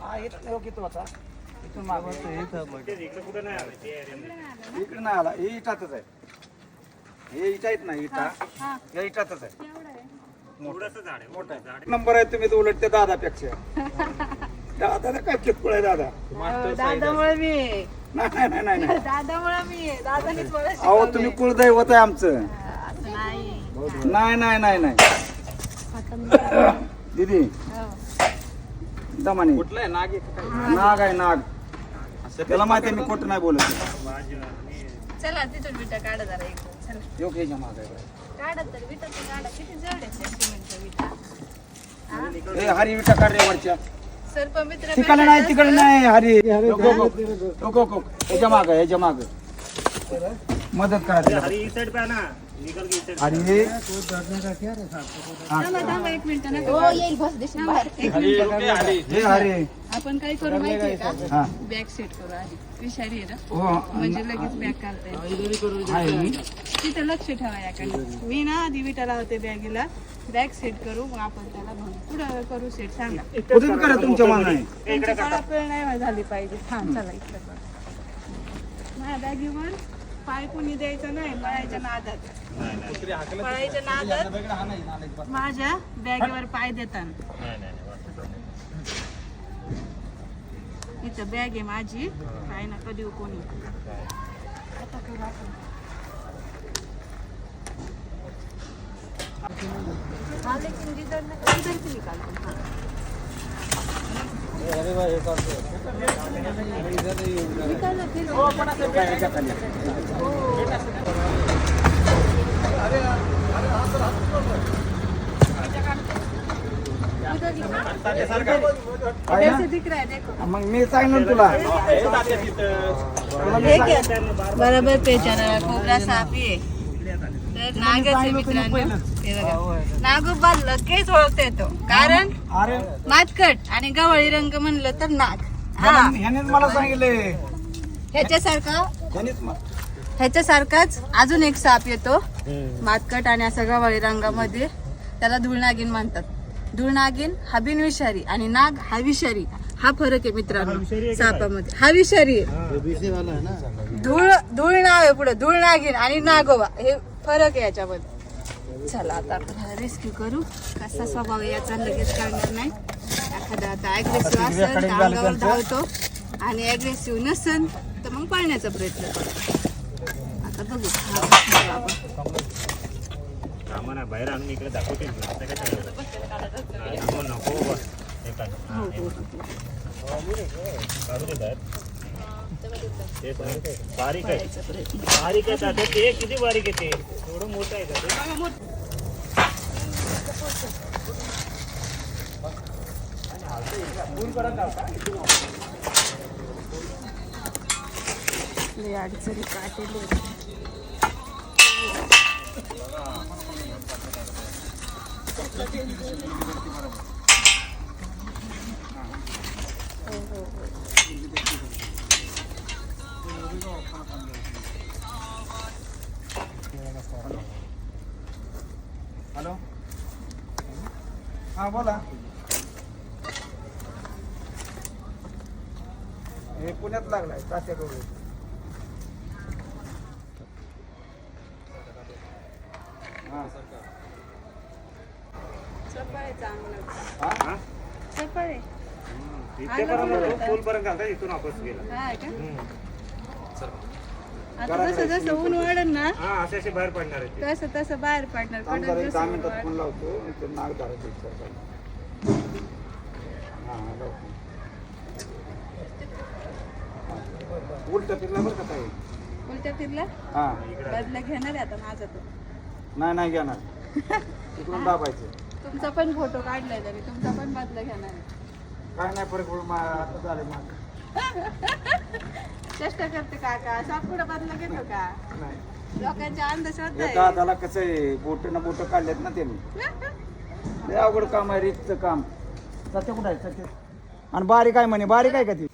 हा इथं इथून इकडे नाही आलं नाही हे इटातच आहे हे इटा आहेत ना इटा या इटातच आहे मोठा नंबर आहे तुम्ही तर उलट त्या दादापेक्षा दादाला काय कितकुळ आहे दादा दादामुळे मी. नाही नाही नाही नाही दादामुळे मी. दादानेच अहो. तुम्ही कुळदैवत आहे आमचं नाही नाही नाही नाही नाही. दीदी. हो. दमाने. कुठलं नाग नाग आहे नाग. त्याला माहिती आहे मी खोटं नाही बोलत. चला तिथून विटा काढा जरा एक. चला. योग ह्याच्या माग आहे काढा तर विटा तर काढा. किती जड आहे त्या सिमेंटच्या विटा. ए हरी विटा काढ रे वरच्या. तिकडे नाही तिकडे नाही हरी. नको नको. ह्याच्या माग ह्याच्या माग. मदत करा ही साईड पे ना. आणि हे थांबा थांबा एक मिनिट ना. हो हे हरी आपण काय करू माहितीये का? हा. बॅग सेट करू आधी. विषारी आहे ना? हो म्हणजे लगेच बॅग काढता येईल. आहे मी तिथं लक्ष ठेवा याकडे मी ना आधी विटा लावते बॅगेला. बॅग सेट करू मग आपण त्याला भरू पुढं करू सेट सांगा. कुठून करा तुमच्या मान नाही तुमची पळापळ नाही झाली पाहिजे. हा चला इकडे बघा. माझ्या बॅगीवर पाय कुणी द्यायचं नाही पळायच्या नादात. पळायच्या नादात माझ्या बॅगेवर पाय नाही इथं बॅग आहे माझी काय ना कधी कोणी. आता मग मी सांगितलं तुला. हे. बरोबर पेचारा कोबरा सापी आहे नागच आहे मित्रांनो. हे बघा. नागोबा लगेच ओळखता येतो कारण अरे. मातकट आणि गवळी रंग म्हणलं तर नाग. हा. ह्याने- ह्यानेच मला सांगितले. ह्याच्यासारखा? ह्यानेच ह्याच्यासारखाच अजून एक साप येतो. मातकट आणि असा गवळी रंगामध्ये. त्याला धुळनागिन म्हणतात. धुळनागिन हा बिनविषारी आणि नाग हा विषारी. हा फरक आहे मित्रांनो सापामध्ये. हा विषारी आहे. धूळ धूळ नाव आहे पुढे. धूळ नागिन आणि नागोबा. हे फरक आहे याच्यामध्ये. चला आता आपण रेस्क्यू करू. कसा स्वभाव आहे याचा लगेच कळणार नाही. एखादा आता अग्रेसिव्ह असेल तर अंगावर धावतो आणि अग्रेसिव्ह नसेल तर मग पळण्याचा प्रयत्न करतो आता बघू. हा आपण. बाहेर आणून इकडे दाखवते? हा, नको नको बारीक आहे. बारीक आहे. दादा ते किती बारीक आहे ते? एवढं मोठं आहे का ते? लय अडचणी काटेली हॅलो. हा बोला. हे पुण्यात लागलाय हा. आहे चांगलं हा? हा? चपळ आहे इथे पर्यंत फुलपर्यंत घालता इथून वापस गेला. आता जसं जसं ऊन वाढेल ना हा असे असे बाहेर पडणार आहे ते. तसं तसं बाहेर पडणार थांब कडक जरा एक जसं दहा ऊन मिनिटात वाढेल. फोन लावतो मी ते नाग धरायचं विचार करतो. हा लावतो. उलटं फिरला बरं का ताई? उलट्या फिरल्या हा. बदला घेणार आहे आता माझा तो. नाही नाही घेणार. तिकडून दाबायचं. तुमचा पण फोटो काढलाय तरी तुमचा पण बदला घेणार आहे. काय नाही फरक पडून मा- आता झाले माझं चेष्टा करते काका. साप कुठं बदला घेतो का? लोकांच्या अंधश्रद्धा आहे. दादाला कसं आहे बोटं बोट काढलेत ना त्यांनी. लय अवघड काम आहे रिक्सचं काम. सत्य कुठं आहे? सत्य. आणि बारीक आहे म्हणे बारीक आहे का ती?